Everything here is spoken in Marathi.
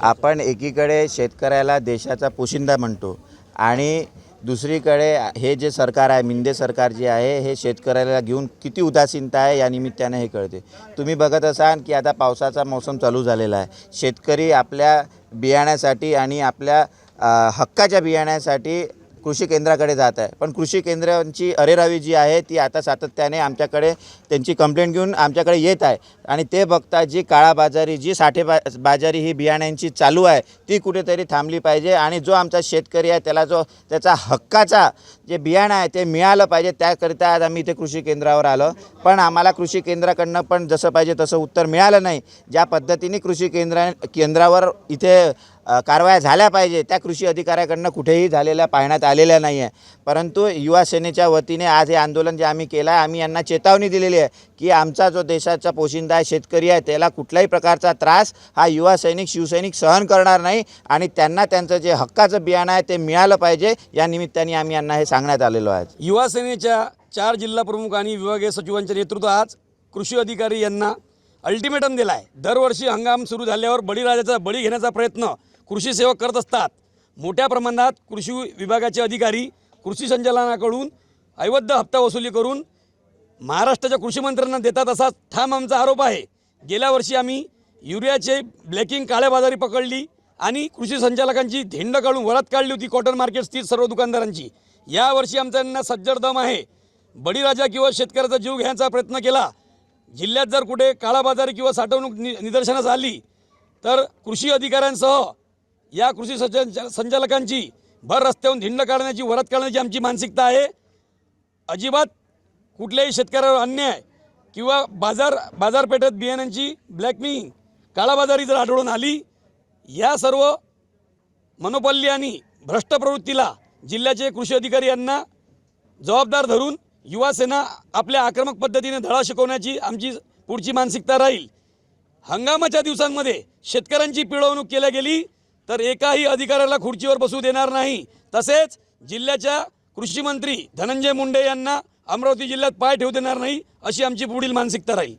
आपण एकीकडे शेतकऱ्याला देशाचा पोशिंदा म्हणतो आणि दुसरीकडे हे जे सरकार आहे मिंदे सरकार जे आहे हे शेतकऱ्याला घेऊन किती उदासीनता आहे या निमित्ताने हे कळते. तुम्ही बघत असाल की आता पावसाचा मौसम चालू झालेला आहे. शेतकरी आपल्या बियाण्यासाठी आणि आपल्या हक्काच्या बियाण्यासाठी कृषी केंद्राकडे जात आहे. पण कृषी केंद्रांची अरेरावी जी आहे ती आता सातत्याने आमच्याकडे त्यांची कंप्लेंट घेऊन आमच्याकडे येत आहे. आणि ते बघता जी काळाबाजारी जी साठे बा बाजारी ही बियाण्यांची चालू आहे ती कुठेतरी थांबली पाहिजे. आणि जो आमचा शेतकरी आहे त्याला जो त्याचा हक्काचा जे बियाणं आहे ते मिळालं पाहिजे. त्याकरिता आज आम्ही इथे कृषी केंद्रावर आलो. पण आम्हाला कृषी केंद्राकडनं पण जसं पाहिजे तसं उत्तर मिळालं नाही. ज्या पद्धतीने कृषी केंद्रा केंद्रावर इथे कारवाया झाल्या पाहिजे. त्या कृषी अधिकाऱ्याकडनं कुठेही झालेल्या पाहण्यात आलेल्या नाही आहे परंतु युवा सेनेच्या वतीने आज हे आंदोलन जे आम्ही केलं आहे आम्ही यांना चेतावणी दिलेली आहे की आमचा जो देशाचा पोशिंदा आहे शेतकरी आहे त्याला कुठल्याही प्रकारचा त्रास हा युवा सैनिक शिवसैनिक सहन करणार नाही आणि त्यांना त्यांचं जे हक्काचं बियाणं आहे ते मिळालं पाहिजे या निमित्ताने आम्ही यांना हे सांगण्यात आलेलो आहे. युवा सेनेच्या चार जिल्हा प्रमुख आणि विभागीय सचिवांच्या नेतृत्वात आज कृषी अधिकारी यांना अल्टिमेटम दिला आहे दरवर्षी हंगाम सुरू झाल्यावर बळीराजाचा बळी घेण्याचा प्रयत्न कृषी सेवक करत असतात. मोठ्या प्रमाणात कृषी विभागाचे अधिकारी कृषी संचालनाकडून अवैध हप्ता वसुली करून महाराष्ट्राच्या कृषीमंत्र्यांना देतात असा ठाम आमचा आरोप आहे. गेल्या वर्षी आम्ही युरियाचे ब्लॅकिंग काळ्या बाजारी पकडली आणि कृषी संचालकांची धेंड काढून वरात काढली होती कॉटन मार्केट स्थित सर्व दुकानदारांची. यावर्षी आमच्यांना सज्जड दम आहे. बळीराजा किंवा शेतकऱ्याचा जीव घ्यायचा प्रयत्न केला. जिल्ह्यात जर कुठे काळाबाजारी किंवा साठवणूक नि निदर्शनास आली तर कृषी अधिकाऱ्यांसह या कृषी संचा संचालकांची भर रस्त्याहून धिंड काढण्याची वरात काढण्याची आमची मानसिकता आहे. अजिबात कुठल्याही शेतकऱ्यावर अन्याय किंवा बाजार बाजारपेठेत बियाण्यांची ब्लॅकमिंग काळाबाजारी जर आढळून आली या सर्व मनोपल्ली आणि भ्रष्ट प्रवृत्तीला जिल्ह्याचे कृषी अधिकारी यांना जबाबदार धरून युवासेना आपल्या आक्रमक पद्धतीने धडा शिकवण्याची आमची पुढची मानसिकता राहील. हंगामाच्या दिवसांमध्ये शेतकऱ्यांची पिळवणूक केल्या गेली तर एकाही अधिकाऱ्याला खुर्चीवर बसू देणार नाही. तसेच जिल्ह्याच्या कृषी मंत्री धनंजय मुंडे यांना अमरावती जिल्ह्यात पाय ठेवू देणार नाही अशी आमची पुढील मानसिकता राहील.